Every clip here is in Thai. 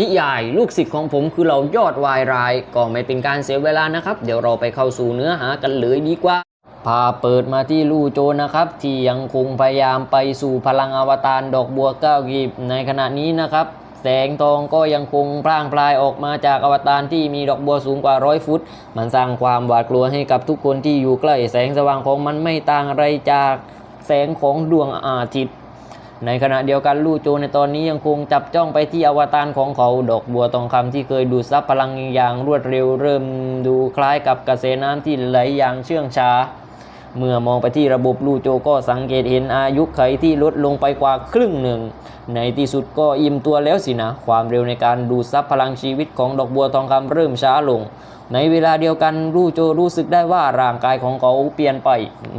นิยายลูกศิษย์ของผมคือเรายอดวายรายก็ไม่เป็นการเสียเวลานะครับ เดี๋ยวเราไปเข้าสู่เนื้อหากันเลยดีกว่า พาเปิดมาที่ลู่โจนะครับ ที่ยังคงพยายามไปสู่พลังอวตารดอกบัวเก้ากีบในขณะนี้นะครับ แสงทองก็ยังคงพร่างพลายออกมาจากอวตารที่มีดอกบัวสูงกว่าร้อยฟุต มันสร้างความหวาดกลัวให้กับทุกคนที่อยู่ใกล้แสงสว่างของมันไม่ต่างอะไรจากแสงของดวงอาทิตย์ ในขณะเดียวกันลู่โจในตอนนี้ยังคงจับจ้องไปที่อวตารของเขาดอกบัวทองคำที่เคยดูดซับพลังอย่างรวดเร็วเริ่มดูคล้ายกับกระแสน้ำที่ไหลอย่างเชื่องช้า เมื่อมองไปที่ระบบลู่โจก็สังเกตเห็นอายุไขที่ลดลงไปกว่าครึ่งหนึ่ง ในที่สุดก็อิ่มตัวแล้วสินะ ความเร็วในการดูดซับพลังชีวิตของดอกบัวทองคำเริ่มช้าลง ในเวลาเดียวกันลู่โจรู้สึกได้ว่าร่างกายของเขาเปลี่ยนไป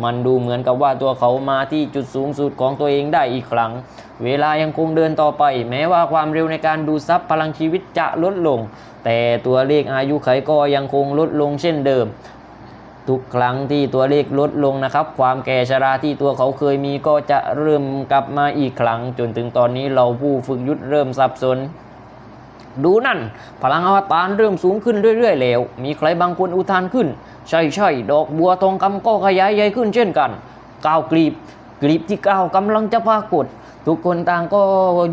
มันดูเหมือนกับว่าตัวเขามาที่จุดสูงสุดของตัวเองได้อีกครั้ง เวลายังคงเดินต่อไป แม้ว่าความเร็วในการดูซับพลังชีวิตจะลดลง แต่ตัวเลขอายุไขก็ยังคงลดลงเช่นเดิม ทุกครั้งที่ตัวเลขลดลงนะครับ ความแก่ชราที่ตัวเขาเคยมีก็จะเริ่มกลับมาอีกครั้ง จนถึงตอนนี้เราผู้ฝึกยุทธเริ่มสับสน ดูนั่น พลังอวตารเริ่มสูงขึ้นเรื่อยๆแล้ว มีใครบางคนอุทานขึ้น ใช่ใช่ดอกบัวทองคำก็ขยายใหญ่ขึ้นเช่นกันก้าวกลีบกลีบที่ก้าวกำลังจะปรากฏทุกคนต่างก็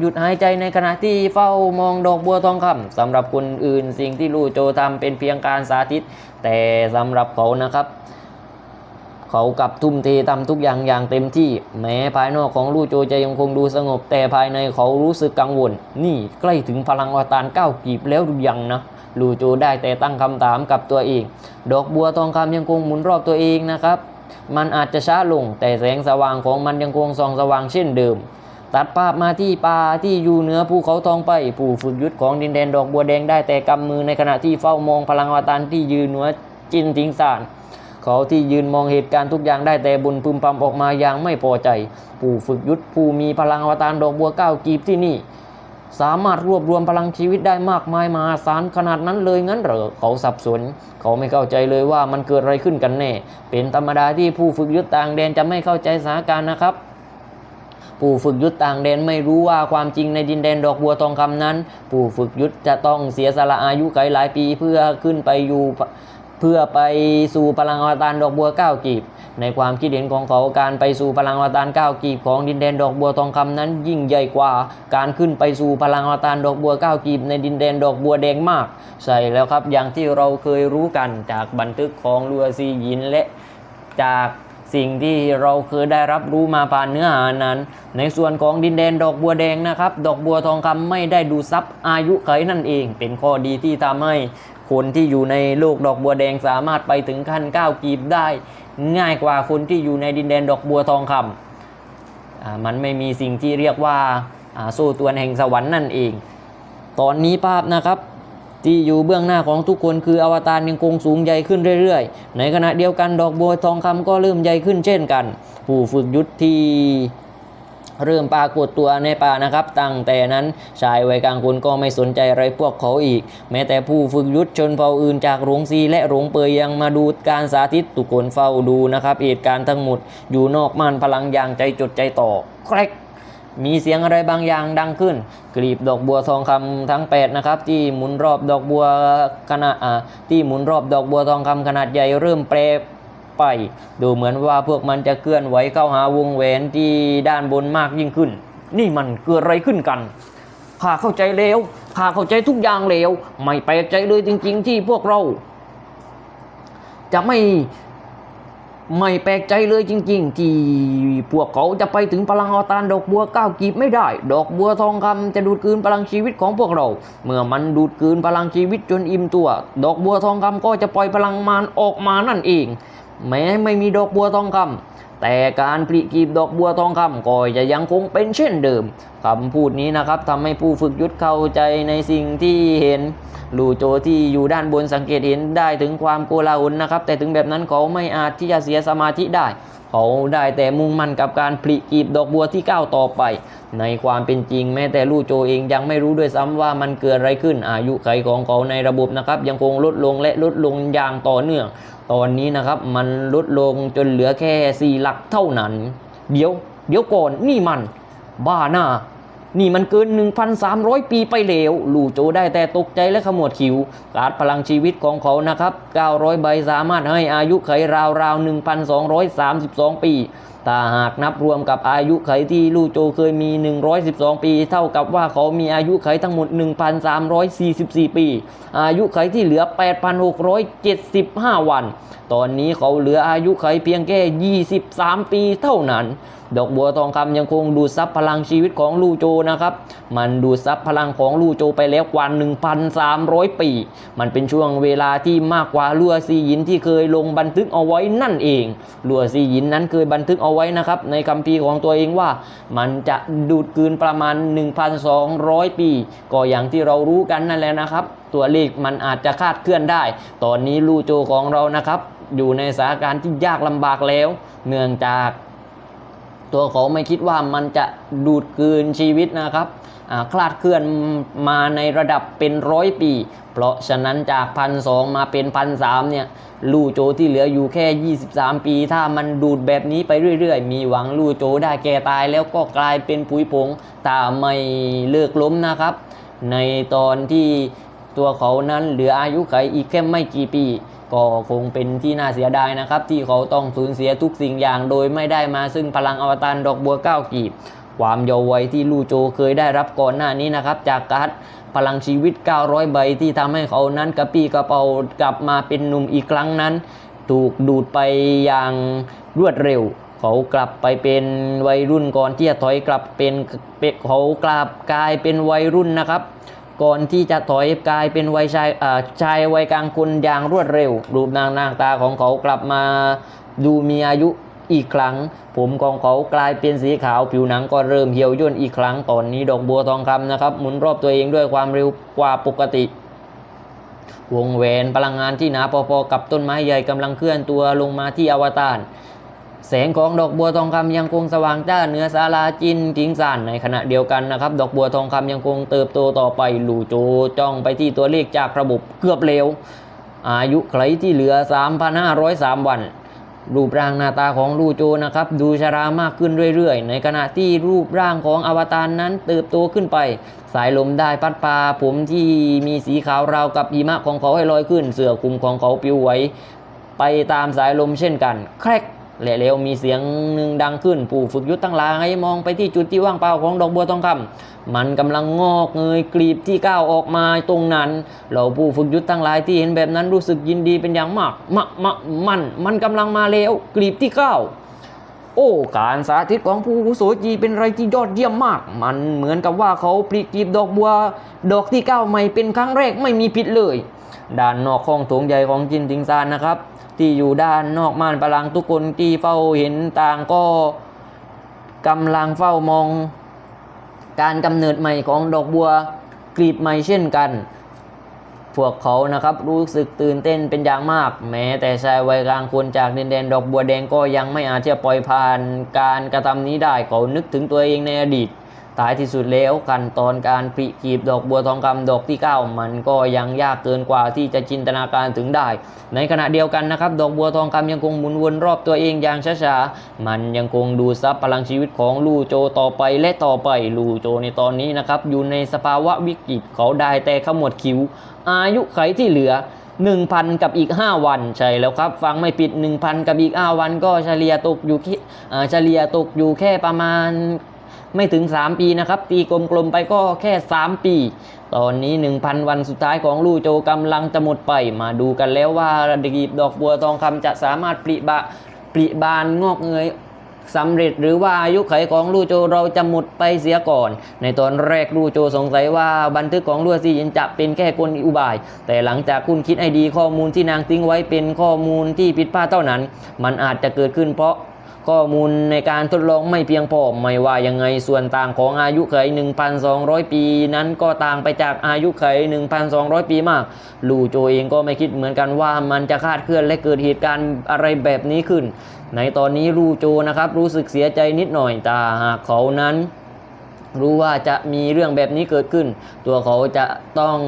หยุดหายใจในขณะที่เฝ้ามองดอกบัวทองคำสำหรับคนอื่นสิ่งที่ลู่โจทำเป็นเพียงการสาธิต แต่สำหรับเขานะครับ เขากลับทุ่มเททำทุกอย่างอย่างเต็มที่ แม้ภายนอกของลู่โจจะยังคงดูสงบ แต่ภายในเขารู้สึกกังวล นี่ใกล้ถึงพลังอวตารเก้ากีบแล้วหรือยังนะลู่โจได้แต่ตั้งคำถามกับตัวเอง ดอกบัวทองคำยังคงหมุนรอบตัวเองนะครับ มันอาจจะช้าลง แต่แสงสว่างของมันยังคงส่องสว่างเช่นเดิม ตัดภาพมาที่ป่าที่อยู่เหนือภูเขาทองไป ผู้ฝึกยุทธของดินแดนดอกบัวแดงได้แต่กำมือในขณะที่เฝ้ามองพลังอวตารที่ยืนเหนือจินทิงสาน เขาที่ยืนมองเหตุการณ์ทุกอย่างได้แต่บุญพึมพำออกมาอย่างไม่พอใจ ผู้ฝึกยุทธผู้มีพลังอวตารดอกบัวเก้ากีบที่นี่ สามารถรวบรวมพลังชีวิตได้มากมายมหาศาลขนาดนั้นเลยงั้นเหรอเขาสับสน เขาไม่เข้าใจเลยว่ามันเกิดอะไรขึ้นกันแน่ เป็นธรรมดาที่ผู้ฝึกยุทธต่างแดนจะไม่เข้าใจสถานการณ์นะครับผู้ฝึกยุทธต่างแดนไม่รู้ว่าความจริงในดินแดนดอกบัวทองคำนั้น ผู้ฝึกยุทธจะต้องเสียสละอายุไขหลายปีเพื่อขึ้นไปอยู่ เพื่อไปสู่พลังอวตารดอกบัวก้ากีบ ในความคิดเห็นของเขาการไปสู่พลังอวตารก้ากีบของดินแดนดอกบัวทองคำนั้นยิ่งใหญ่กว่า การขึ้นไปสู่พลังอวตารดอกบัวก้ากีบ ในดินแดนดอกบัวแดงมาก ใช่แล้วครับอย่างที่เราเคยรู้กันจากบันทึกของลัวซียินและจากสิ่งที่เราเคยได้รับรู้มาผ่านเนื้อหานั้น ในส่วนของดินแดนดอกบัวแดงนะครับ ดอกบัวทองคำไม่ได้ดูซับอายุไขนั่นเอง เป็นข้อดีที่ทำให้ คนที่อยู่ในโลกดอกบัวแดงสามารถไปถึงขั้นก้าวกีบได้ ง่ายกว่าคนที่อยู่ในดินแดนดอกบัวทองคำอ่ามันไม่มีสิ่งที่เรียกว่าอ่าโซ่ตรวแห่งสวรรค์นั่นเอง ตอนนี้ภาพนะครับที่อยู่เบื้องหน้าของทุกคนคืออวตารยังคงสูงใหญ่ขึ้นเรื่อยๆ ในขณะเดียวกันดอกบัวทองคำก็เริ่มใหญ่ขึ้นเช่นกัน ผู้ฝึกยุทธที่ เริ่มปรากฏตัวในป่านะครับ ตั้งแต่นั้นชายวัยกลางคนก็ไม่สนใจอะไรพวกเขาอีก แม้แต่ผู้ฝึกยุทธชนเผ่าอื่นจากหลงซีและหลงเปยยังมาดูการสาธิตทุกคนเฝ้าดูนะครับเหตุการณ์ทั้งหมดอยู่นอกม่านพลังอย่างใจจดใจต่อแครกมีเสียงอะไรบางอย่างดังขึ้น กลีบดอกบัวทองคำทั้ง8นะครับที่หมุนรอบดอกบัวขนาดที่หมุนรอบดอกบัวทองคำขนาดใหญ่เริ่มแปร ไป ดูเหมือนว่าพวกมันจะเคลื่อนไหวเข้าหาวงแหวนที่ด้านบนมากยิ่งขึ้น นี่มันเกิดอะไรขึ้นกันข้าเข้าใจแล้วข้าเข้าใจทุกอย่างแล้ว ไม่แปลกใจเลยจริง ๆ ที่พวกเรา จะไม่ไม่แปลกใจเลยจริง ๆ ที่พวกเขาจะไปถึงพลังอตารดอกบัวก้าวกีบไม่ได้ ดอกบัวทองคำจะดูดกลืนพลังชีวิตของพวกเรา เมื่อมันดูดกลืนพลังชีวิตจนอิ่มตัว ดอกบัวทองคำก็จะปล่อยพลังมารออกมานั่นเอง แม้ไม่มีดอกบัวทองคำแต่การปรีกีบดอกบัวทองคำก็จะยังคงเป็นเช่นเดิมคำพูดนี้นะครับทำให้ผู้ฝึกยุทธเข้าใจในสิ่งที่เห็นลูโจที่อยู่ด้านบนสังเกตเห็นได้ถึงความโกลาหลนะครับ แต่ถึงแบบนั้นเขาไม่อาจที่จะเสียสมาธิได้ เขาได้แต่มุ่งมั่นกับการปลีกีบดอกบัวที่ก้าวต่อไป ในความเป็นจริงแม้แต่ลู่โจเองยังไม่รู้ด้วยซ้ำว่ามันเกิดอะไรขึ้น อายุไขของเขาในระบบนะครับ ยังคงลดลงและลดลงอย่างต่อเนื่อง ตอนนี้นะครับมันลดลงจนเหลือแค่ 4 หลักเท่านั้น เดี๋ยว เดี๋ยวก่อนนี่มัน บ้าหน้า นี่มันเกิน 1,300 ปีไปแล้วลู่โจได้แต่ตกใจและขมวดคิ้วการ์ดพลังชีวิตของเขานะครับ 900 ใบสามารถให้อายุไขราวๆ 1,232 ปีถ้าหากนับรวมกับอายุไขที่ลู่โจเคยมี 112 ปี เท่ากับว่าเขามีอายุไขทั้งหมด 1,344 ปี อายุไขที่เหลือ 8,675 วัน ตอนนี้เขาเหลืออายุไขเพียงแค่ 23 ปีเท่านั้น ดอกบัวทองคำยังคงดูดซับพลังชีวิตของลู่โจนะครับ มันดูดซับพลังของลู่โจไปแล้วกว่า 1,300 ปี มันเป็นช่วงเวลาที่มากกว่าลัวซีหยินที่เคยลงบันทึกเอาไว้นั่นเองลัวซีหยินนั้นเคยบันทึกเอาไว้นะครับในคำพีของตัวเองว่า มันจะดูดกืนประมาณ 1,200 ปี ก็อย่างที่เรารู้กันนั่นแหละนะครับ ตัวเลขมันอาจจะคาดเคลื่อนได้ ตอนนี้ลู่โจของเรานะครับอยู่ในสถานการณ์ที่ยากลำบากแล้ว เนื่องจาก ตัวเขาไม่คิดว่ามันจะดูดกืนชีวิตนะครับ คลาดเคลื่อนมาในระดับเป็นร้อยปี เพราะฉะนั้นจากพันสมาเป็นพันสเนี่ยลู่โจที่เหลืออยู่แค่ 23 ปี ถ้ามันดูดแบบนี้ไปเรื่อย ๆ มีหวังลู่โจได้แก่ตายแล้วก็กลายเป็นปุ๋ยผงถ้าไม่เลิกล้มนะครับ ในตอนที่ตัวเขานั้นเหลืออายุไขอีกแค่ไม่กี่ปี ก็คงเป็นที่น่าเสียดายนะครับ ที่เขาต้องสูญเสียทุกสิ่งอย่างโดยไม่ได้มาซึ่งพลังอวตารดอกบัวเก้ากีบ ความเยาว์วัยที่ลู่โจเคยได้รับก่อนหน้านี้นะครับ จากการ์ดพลังชีวิต 900 ใบที่ทำให้เขานั้นกระปี้กระเป๋ากลับมาเป็นหนุ่มอีกครั้งนั้น ถูกดูดไปอย่างรวดเร็ว เขากลับไปเป็นวัยรุ่นก่อนที่จะถอยกลับเป็นเขากลับกลายเป็นวัยรุ่นนะครับก่อนที่จะถอยกลายเป็นวัยชายชายวัยกลางคนอย่างรวดเร็ว รูปนางนางตาของเขากลับมาดูมีอายุ อีกครั้ง ผมของเขากลายเป็นสีขาวผิวหนังก็เริ่มเหี่ยวย่นอีกครั้งตอนนี้ดอกบัวทองคำนะครับ หมุนรอบตัวเองด้วยความเร็วกว่าปกติ วงแหวนพลังงานที่หนาพอๆกับต้นไม้ใหญ่กำลังเคลื่อนตัวลงมาที่อวตารแสงของดอกบัวทองคำยังคงสว่างจ้าเหนือศาลาจินทิ้งซานในขณะเดียวกันนะครับ ดอกบัวทองคำยังคงเติบโตต่อไปหลู่โจจ้องไปที่ตัวเลขจากระบบเกือบเร็ว อายุไขที่เหลือ 3,503 วัน รูปร่างหน้าตาของลูโจนะครับ ดูชรามากขึ้นเรื่อยๆ ในขณะที่รูปร่างของอวตารนั้นเติบโตขึ้นไป สายลมได้พัดพาผมที่มีสีขาวราวกับหิมะของเขาให้ลอยขึ้น เสื้อคลุมของเขาปลิวไหวไปตามสายลมเช่นกัน แครก และแล้วมีเสียงหนึ่งดังขึ้น ผู้ฝึกยุทธทั้งหลายมองไปที่จุดที่ว่างเปล่าของดอกบัวทองคำมันกำลังงอกเงยกลีบที่ก้าวออกมาตรงนั้นเหล่าผู้ฝึกยุทธทั้งหลายที่เห็นแบบนั้นรู้สึกยินดีเป็นอย่างมากมะมะมัน มันกำลังมาแล้วกลีบที่ก้าวโอ้การสาธิตของผู้อาวุโสจีเป็นอะไรที่ยอดเยี่ยมมาก มันเหมือนกับว่าเขาปลีกจีบดอกบัว ดอกที่เก้าใหม่เป็นครั้งแรกไม่มีผิดเลย ด้านนอกห้องโถงใหญ่ของจินติงซานนะครับ ที่อยู่ด้านนอกม่านพลังทุกคนที่เฝ้าเห็นต่างก็กำลังเฝ้ามอง การกำเนิดใหม่ของดอกบัวกลีบใหม่เช่นกัน พวกเขานะครับรู้สึกตื่นเต้นเป็นอย่างมาก แม้แต่ชายวัยกลางคนจากดินแดนดอกบัวแดงก็ยังไม่อาจจะปล่อยผ่านการกระทำนี้ได้เขานึกถึงตัวเองในอดีต ท้ายที่สุดแล้วขั้นตอนการปริกีบดอกบัวทองคำดอกที่ 9 มันก็ยังยากเกินกว่าที่จะจินตนาการถึงได้ ในขณะเดียวกันนะครับ ดอกบัวทองคำยังคงหมุนวนรอบตัวเองอย่างช้าๆ มันยังคงดูซับพลังชีวิตของลู่โจต่อไปและต่อไปลู่โจในตอนนี้นะครับอยู่ในสภาวะวิกฤตเขาได้แต่ขมวดคิ้ว อายุไขที่เหลือ1,000 กับอีก 5 วันใช่แล้วครับ ฟังไม่ผิด 1,000 กับอีก 5 วัน ก็เฉลี่ยตกอยู่เฉลี่ยตกอยู่แค่ประมาณ ไม่ถึง 3 ปีนะครับ ตีกลมๆไปก็แค่ 3 ปี ตอนนี้ 1,000 วันสุดท้ายของลู่โจกำลังจะหมดไป มาดูกันแล้วว่าระดีบดอกบัวทองคำจะสามารถปริบะปริบานงอกเงยสำเร็จหรือว่าอายุไขของลู่โจเราจะหมดไปเสียก่อน ในตอนแรกลู่โจสงสัยว่าบันทึกของลู่ซียินจะเป็นแค่กลอุบาย แต่หลังจากคุณคิดให้ดีข้อมูลที่นางทิ้งไว้เป็นข้อมูลที่ผิดพลาดเท่านั้น มันอาจจะเกิดขึ้นเพราะ ข้อมูลในการทดลองไม่เพียงพอไม่ว่ายังไงส่วนต่างของอายุไข 1,200 ปี นั้นก็ต่างไปจากอายุไข 1,200 ปีมาก ลู่โจเองก็ไม่คิดเหมือนกันว่ามันจะคาดเคลื่อนและเกิดเหตุการณ์อะไรแบบนี้ขึ้น ในตอนนี้ลู่โจนะครับรู้สึกเสียใจนิดหน่อยแต่หากเขานั้นรู้ว่าจะมีเรื่องแบบนี้เกิดขึ้น ตัวเขาจะต้อง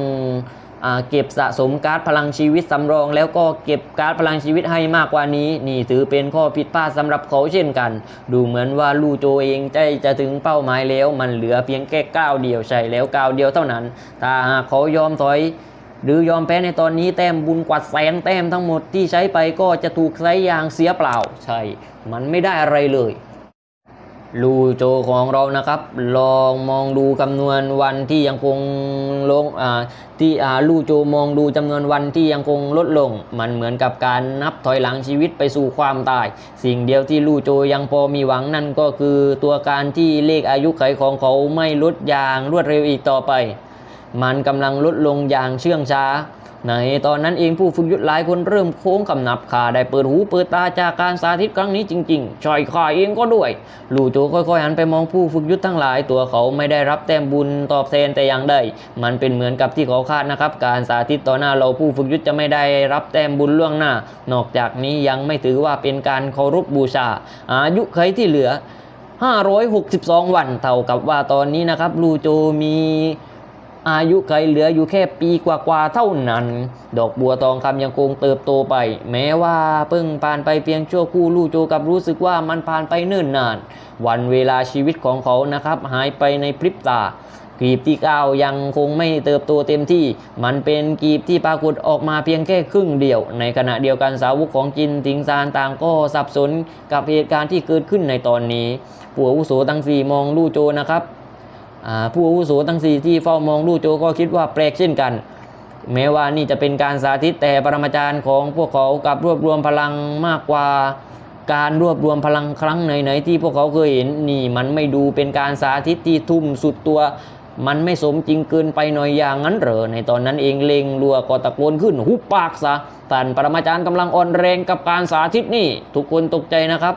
เก็บสะสมการ์ดพลังชีวิตสำรอง แล้วก็เก็บการ์ดพลังชีวิตให้มากกว่านี้ นี่ถือเป็นข้อผิดพลาดสำหรับเขาเช่นกัน ดูเหมือนว่าลู่โจเองใกล้จะถึงเป้าหมายแล้ว มันเหลือเพียงแค่ก้าวเดียวใช่แล้วก้าวเดียวเท่านั้น ถ้าหากเขายอมถอยหรือยอมแพ้ในตอนนี้แต้มบุญกว่าแสนแต้มทั้งหมดที่ใช้ไปก็จะถูกใช้อย่างเสียเปล่า ใช่ มันไม่ได้อะไรเลย ลูโจของเรานะครับ ลองมองดูจำนวนวันที่ยังคงลงที่ลูโจมองดูจำนวนวันที่ยังคงลดลง มันเหมือนกับการนับถอยหลังชีวิตไปสู่ความตาย สิ่งเดียวที่ลูโจยังพอมีหวังนั่นก็คือตัวการที่เลขอายุไขของเขาไม่ลดอย่างรวดเร็วอีกต่อไป มันกำลังลดลงอย่างเชื่องช้า ในตอนนั้นเองผู้ฝึกยุทธหลายคนเริ่มโค้งกำนับขาได้เปิดหูเปิดตาจากการสาธิตครั้งนี้จริงๆชอยขาเองก็ด้วย ลู่โจค่อยๆหันไปมองผู้ฝึกยุทธทั้งหลาย ตัวเขาไม่ได้รับแต้มบุญตอบแทนแต่อย่างใดมันเป็นเหมือนกับที่เขาคาดนะครับ การสาธิตต่อหน้าเราผู้ฝึกยุทธจะไม่ได้รับแต้มบุญล่วงหน้า นอกจากนี้ยังไม่ถือว่าเป็นการเคารพบูชา อายุใครที่เหลือ 562 วันเท่ากับว่าตอนนี้นะครับลูโจมี อายุไขเหลืออยู่แค่ปีกว่าๆเท่านั้น ดอกบัวทองคำยังคงเติบโตไป แม้ว่าเพิ่งผ่านไปเพียงชั่วครู่ลู่โจกับรู้สึกว่ามันผ่านไปเนิ่นนาน วันเวลาชีวิตของเขานะครับ หายไปในพริบตากรีบที่เก้ายังคงไม่เติบโตเต็มที่ มันเป็นกรีบที่ปรากฏออกมาเพียงแค่ครึ่งเดียว ในขณะเดียวกันสาวกของจินติงซานต่างก็สับสนกับเหตุการณ์ที่เกิดขึ้นในตอนนี้ผัวอุโสทั้งสี่มองลู่โจนะครับ ผู้อาวุโสทั้งสี่ที่เฝ้ามองลู่โจก็คิดว่าแปลกเช่นกัน แม้ว่านี่จะเป็นการสาธิตแต่ปรมาจารย์ของพวกเขากับรวบรวมพลังมากกว่าการรวบรวมพลังครั้งไหนๆที่พวกเขาเคยเห็นนี่มันไม่ดูเป็นการสาธิตที่ทุ่มสุดตัว มันไม่สมจริงเกินไปหน่อยอย่างนั้นเหรอในตอนนั้นเองเลงรัวก็ตะโกนขึ้นหุบปากซะท่านปรมาจารย์กำลังอ่อนแรงกับการสาธิตนี่ ทุกคนตกใจนะครับ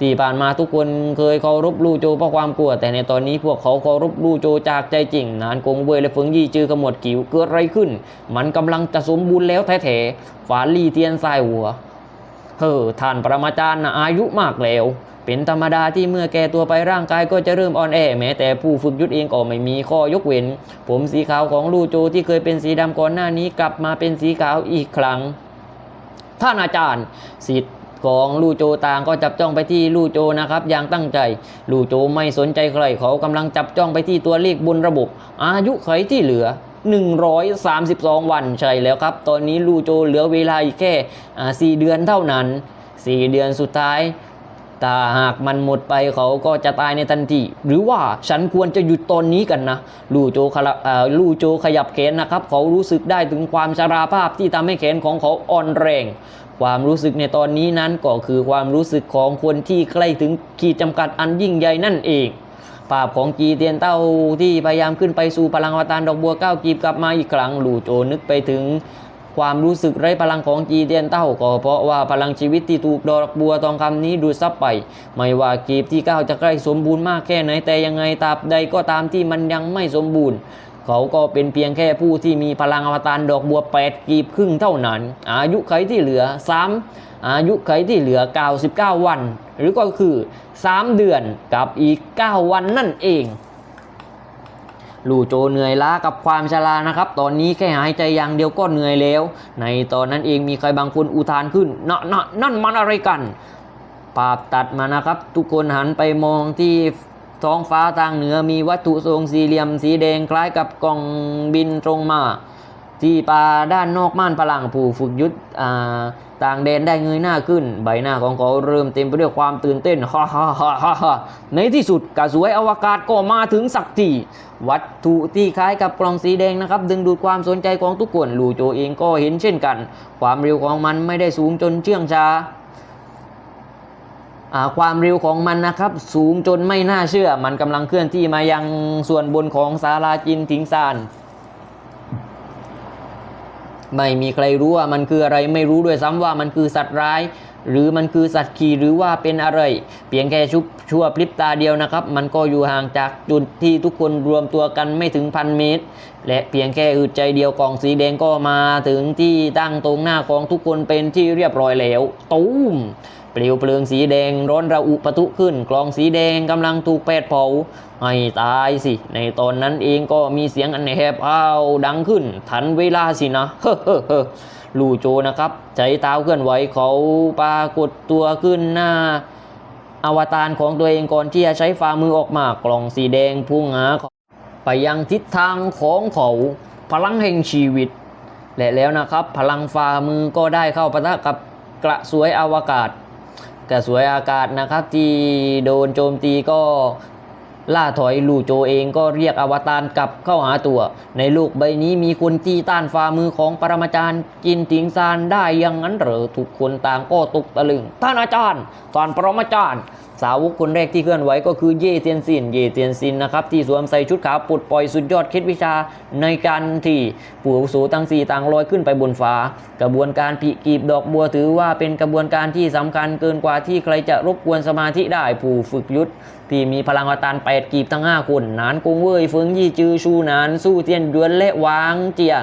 ที่ผ่านมาทุกคนเคยเคารพลู่โจเพราะความกลัว แต่ในตอนนี้พวกเขาเคารพลู่โจจากใจจริง นานกงเวยและเฟิงยี่จือขมวดกิ๋วเกิดอะไรขึ้น มันกำลังจะสมบูรณ์แล้วแท้ๆฝาลี่เทียนทรายหัวเฮ้อท่านปรมาจารย์นะอายุมากแล้ว เป็นธรรมดาที่เมื่อแก่ตัวไปร่างกายก็จะเริ่มอ่อนแอแม้แต่ผู้ฝึกยุทธเองก็ไม่มีข้อยกเว้น ผมสีขาวของลู่โจที่เคยเป็นสีดำก่อนหน้านี้กลับมาเป็นสีขาวอีกครั้ง ท่านอาจารย์สิทธิ ของลู่โจต่างก็จับจ้องไปที่ลู่โจนะครับอย่างตั้งใจ ลู่โจไม่สนใจใครเขากำลังจับจ้องไปที่ตัวเลขบนระบบ อายุไขที่เหลือ 132 วันใช่แล้วครับ ตอนนี้ลู่โจเหลือเวลาอีกแค่อ่า4เดือนเท่านั้น 4 เดือนสุดท้ายถ้าหากมันหมดไปเขาก็จะตายในทันทีหรือว่าฉันควรจะหยุดตอนนี้กันนะลู่โจขลับลู่โจขยับแขนนะครับ เขารู้สึกได้ถึงความชราภาพที่ทำให้แขนของเขาอ่อนแรง ความรู้สึกในตอนนี้นั้นก็คือความรู้สึกของคนที่ใกล้ถึงขีดจำกัดอันยิ่งใหญ่นั่นเองภาพของจีเตียนเต้าที่พยายามขึ้นไปสู่พลังอวตารดอกบัวเก้ากีบกลับมาอีกครั้งหลู่โจนึกไปถึงความรู้สึกไร้พลังของจีเตียนเต้าก็เพราะว่าพลังชีวิตที่ถูกดอกบัวทองคำนี้ดูดซับไป ไม่ว่ากีบที่เก้าจะใกล้สมบูรณ์มากแค่ไหนแต่ยังไงตราบใดก็ตามที่มันยังไม่สมบูรณ์ เขาก็เป็นเพียงแค่ผู้ที่มีพลังอวตารดอกบัว8กีบครึ่งเท่านั้น อายุไขที่เหลือ 3 อายุไขที่เหลือ 99 วัน หรือก็คือ 3 เดือนกับอีก 9 วันนั่นเองลู่โจเหนื่อยล้ากับความชรานะครับ ตอนนี้แค่หายใจอย่างเดียวก็เหนื่อยแล้ว ในตอนนั้นเองมีใครบางคนอุทานขึ้นนะนะนั่นมันอะไรกัน ภาพตัดมานะครับ ทุกคนหันไปมองที่ ท้องฟ้าทางเหนือมีวัตถุทรงสี่เหลี่ยมสีแดงคล้ายกับกล่องบินตรงมา ที่ป่าด้านนอกม่านพลังผู้ฝึกยุทธอ่าต่างแดนได้เงยหน้าขึ้น ใบหน้าของเขาเริ่มเต็มไปด้วยความตื่นเต้นฮ่าฮ่าฮ่าฮ่าในที่สุดกระสวยอวกาศก็มาถึงสักทีวัตถุที่คล้ายกับกล่องสีแดงนะครับ ดึงดูดความสนใจของทุกคนลู่โจเองก็เห็นเช่นกัน ความเร็วของมันไม่ได้สูงจนเชื่องช้า ความเร็วของมันนะครับ สูงจนไม่น่าเชื่อ มันกำลังเคลื่อนที่มายังส่วนบนของศาลาจินถิงซานไม่มีใครรู้ว่ามันคืออะไรไม่รู้ด้วยซ้ำว่ามันคือสัตว์ร้าย หรือมันคือสัตว์ขี่หรือว่าเป็นอะไร เพียงแค่ชุบชั่วพริบตาเดียวนะครับ มันก็อยู่ห่างจากจุดที่ทุกคนรวมตัวกันไม่ถึงพันเมตร และเพียงแค่อึดใจเดียวกล่องสีแดงก็มาถึงที่ตั้งตรงหน้าของทุกคนเป็นที่เรียบร้อยแล้ว ตูม ปเปลวเพลิงสีแดงร้อนระอุประทุขึ้น กลองสีแดงกำลังถูกแปดเผาให้ตายสิ ในตอนนั้นเองก็มีเสียงอันแหบอ้าวดังขึ้น ทันเวลาสินะเฮ้อเฮ้อลู่โจนะครับใจเท้าเคลื่อนไหวเขาปรากฏตัวขึ้นหน้าอวตารของตัวเองก่อนที่จะใช้ฝ่ามือออกมากล่องสีแดงพุ่งหาเขาไปยังทิศทางของเขาพลังแห่งชีวิต และแล้วนะครับ พลังฝ่ามือก็ได้เข้าปะทะกับกระสวยอวกาศ กระสวยอากาศนะครับ ที่โดนโจมตีก็ล่าถอยลู่โจเองก็เรียกอวตารกลับเข้าหาตัว ในลูกใบนี้มีคนที่ต้านฝ่ามือของปรมาจารย์กินถิงซานได้ยังงั้นเหรอทุกคนต่างก็ตกตะลึง ท่านอาจารย์ ท่านปรมาจารย์ สาวกคนแรกที่เคลื่อนไหวก็คือเย่เทียนซิน เย่เทียนซินนะครับที่สวมใส่ชุดขาวปลดปล่อยสุดยอดเคล็ดวิชาในการที่ปู่อาวุโสทั้งสี่ต่างลอยขึ้นไปบนฟ้า กระบวนการพิกีบดอกบัวถือว่าเป็นกระบวนการที่สำคัญเกินกว่าที่ใครจะรบกวนสมาธิได้ผู้ฝึกยุทธที่มีพลังอวตารแปดกีบทั้งห้าคน นานกงเว่ยเฟิงยี่จือชูนาน สู้เทียนยวนและวางเจีย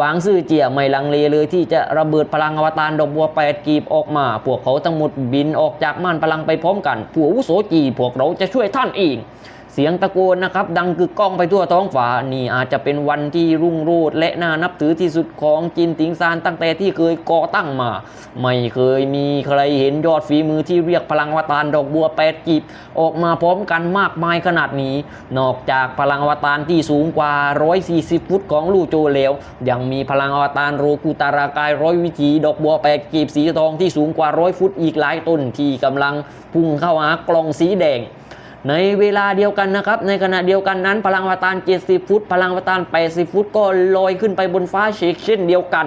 วางซื่อเจียไม่ลังเลเลยที่จะระเบิดพลังอวตารดอกบัวแปดกีบออกมา พวกเขาทั้งหมดบินออกจากม่านพลังไปพร้อมกัน ผู้อาวุโสจีพวกเราจะช่วยท่านเอง เสียงตะโกนนะครับ ดังกึกก้องไปทั่วท้องฟ้านี่อาจจะเป็นวันที่รุ่งโรจน์และน่านับถือที่สุดของจินติงซานตั้งแต่ที่เคยก่อตั้งมา ไม่เคยมีใครเห็นยอดฝีมือที่เรียกพลังวตารดอกบัวแปดกีบออกมาพร้อมกันมากมายขนาดนี้ นอกจากพลังวตารที่สูงกว่า 140 ฟุตของลู่โจแล้ว ยังมีพลังอวตารโรกุตารากายร้อยวิถีดอกบัวแปดกีบสีทองที่สูงกว่าร้อยฟุตอีกหลายต้นที่กำลังพุ่งเข้าหากล่องสีแดง ในเวลาเดียวกันนะครับ ในขณะเดียวกันนั้น พลังอวตาร70 ฟุต พลังอวตาร80 ฟุต ก็ลอยขึ้นไปบนฟ้าเชกเช่นเดียวกัน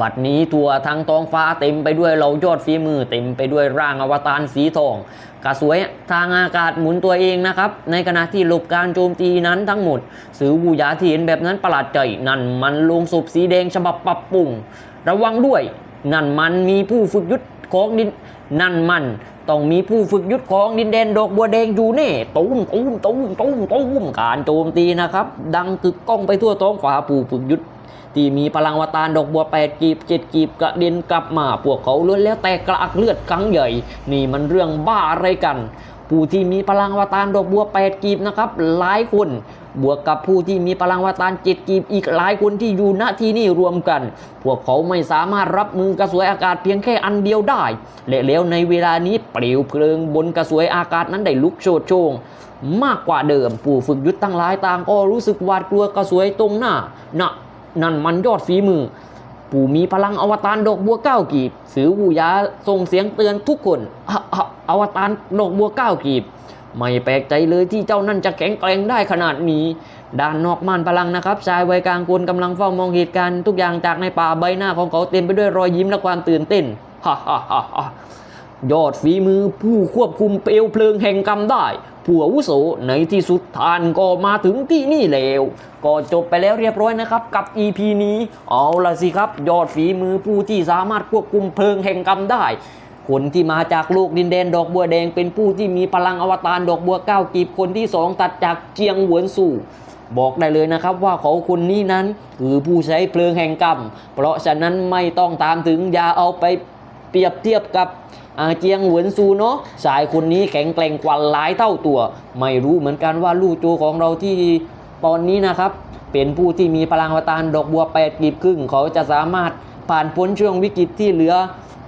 บัดนี้ทั่วทั้งท้องฟ้าเต็มไปด้วยเหล่ายอดฝีมือเต็มไปด้วยร่างอวตารสีทองกระสวยทางอากาศหมุนตัวเองนะครับ ในขณะที่หลบการโจมตีนั้นทั้งหมด สือบูยาที่เห็นแบบนั้นประหลาดใจ นั่นมันลงศพสีแดงฉบับปรับปรุง ระวังด้วย นั่นมันมีผู้ฝึกยุทธของดินนั่นมัน ต้องมีผู้ฝึกยุทธของดินแดนดอกบัวแดงอยู่แน่ตูมตูมตูมตูมตูมการโจมตีนะครับ ดังกึกก้องไปทั่วท้องฟ้าผู้ฝึกยุทธที่มีพลังวตารดอกบัวแปดกีบเจ็ดกีบกระเด็นกลับมาพวกเขาล้วนแล้วแต่กระอักเลือดครั้งใหญ่ นี่มันเรื่องบ้าอะไรกัน ผู้ที่มีพลังวตารดอกบัวแปดกีบนะครับหลายคนบวกกับผู้ที่มีพลังวตารเจ็ดกีบอีกหลายคนที่อยู่ณที่นี่รวมกัน พวกเขาไม่สามารถรับมือกระสวยอากาศเพียงแค่อันเดียวได้ และแล้วในเวลานี้เปลวเพลิงบนกระสวยอากาศนั้นได้ลุกโชดโชงมากกว่าเดิม ผู้ฝึกยุทธทั้งหลายต่างก็รู้สึกหวาดกลัวกระสวยตรงหน้านะนั่นมันยอดฝีมือ ปู่มีพลังอวตารดอกบัวเก้ากีบ สือวูยาส่งเสียงเตือนทุกคนอออวตารดอกบัวเก้ากีบ ไม่แปลกใจเลยที่เจ้านั่นจะแข็งแกร่งได้ขนาดนี้ ด้านนอกม่านพลังนะครับ ชายวัยกลางคนกำลังเฝ้ามองเหตุการณ์ทุกอย่างจากในป่าใบหน้าของเขาเต็มไปด้วยรอยยิ้มและความตื่นเต้นฮ่าฮ่าฮ่า ยอดฝีมือผู้ควบคุมเปลวเพลิงแห่งกรรมได้ ผู้อาวุโสในที่สุดท่านก็มาถึงที่นี่แล้ว ก็จบไปแล้วเรียบร้อยนะครับ กับ EP นี้ เอาละสิครับ ยอดฝีมือผู้ที่สามารถควบคุมเพลิงแห่งกรรมได้คนที่มาจากโลกดินแดนดอกบัวแดงเป็นผู้ที่มีพลังอวตารดอกบัวเก้ากีบคนที่สองตัดจากเจียงหวนสู่ บอกได้เลยนะครับว่าเขาคนนี้นั้นคือผู้ใช้เพลิงแห่งกรรม เพราะฉะนั้นไม่ต้องตามถึงอย่าเอาไปเปรียบเทียบกับ เจียงเหวินซูเนาะชายคนนี้แข็งแกร่งกว่าหลายเท่าตัว ไม่รู้เหมือนกันว่าลู่โจของเราที่ตอนนี้นะครับ เป็นผู้ที่มีพลังวตารดอกบัวแปดกีบครึ่ง เขาจะสามารถผ่านพ้นช่วงวิกฤตที่เหลือ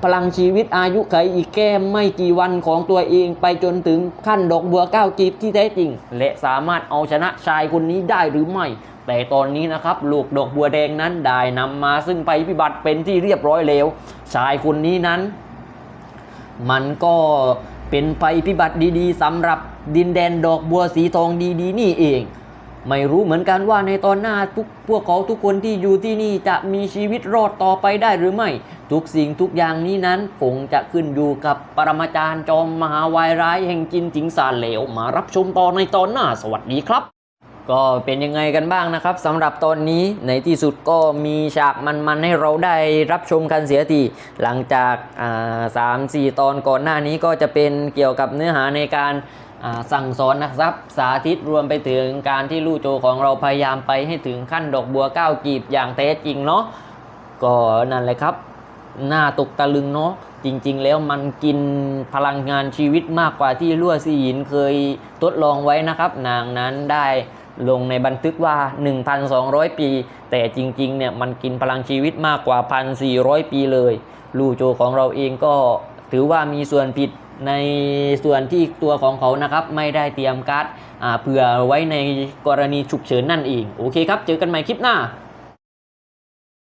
พลังชีวิตอายุไขอีกแค่ไม่กี่วันของตัวเองไปจนถึงขั้นดอกบัวเก้ากีบที่แท้จริง และสามารถเอาชนะชายคนนี้ได้หรือไม่แต่ตอนนี้นะครับลูกดอกบัวแดงนั้นได้นำมาซึ่งไปพิบัติเป็นที่เรียบร้อยแล้ว ชายคนนี้นั้น มันก็เป็นไปพิบัติดีๆสำหรับดินแดนดอกบัวสีทองดีๆ นี่เอง ไม่รู้เหมือนกันว่าในตอนหน้าทุกพวกเขาทุกคนที่อยู่ที่นี่จะมีชีวิตรอดต่อไปได้หรือไม่ ทุกสิ่งทุกอย่างนี้นั้นคงจะขึ้นอยู่กับปรมาจารย์จอมมหาวายร้ายแห่งจินถิงซานเหลวมารับชมต่อในตอนหน้าสวัสดีครับ ก็เป็นยังไงกันบ้างนะครับสำหรับตอนนี้ในที่สุดก็มีฉากมันๆให้เราได้รับชมกันเสียทีหลังจากสามสี่ตอนก่อนหน้านี้ก็จะเป็นเกี่ยวกับเนื้อหาในการสั่งสอนนะครับสาธิตรวมไปถึงการที่ลู่โจของเราพยายามไปให้ถึงขั้นดอกบัวก้ากีบอย่างแท้จริงเนาะก็นั่นแหละครับหน่าตกตะลึงเนาะจริงๆ แล้วมันกินพลังงานชีวิตมากกว่าที่ลั่วซีหยินเคยทดลองไว้นะครับ นางนั้นได้ ลงในบันทึกว่า 1,200 ปี แต่จริงๆเนี่ยมันกินพลังชีวิตมากกว่า 1,400 ปีเลย ลู่โจของเราเองก็ถือว่ามีส่วนผิดในส่วนที่ตัวของเขานะครับ ไม่ได้เตรียมการ์ดเผื่อไว้ในกรณีฉุกเฉินนั่นเอง โอเคครับ เจอกันใหม่คลิปหน้า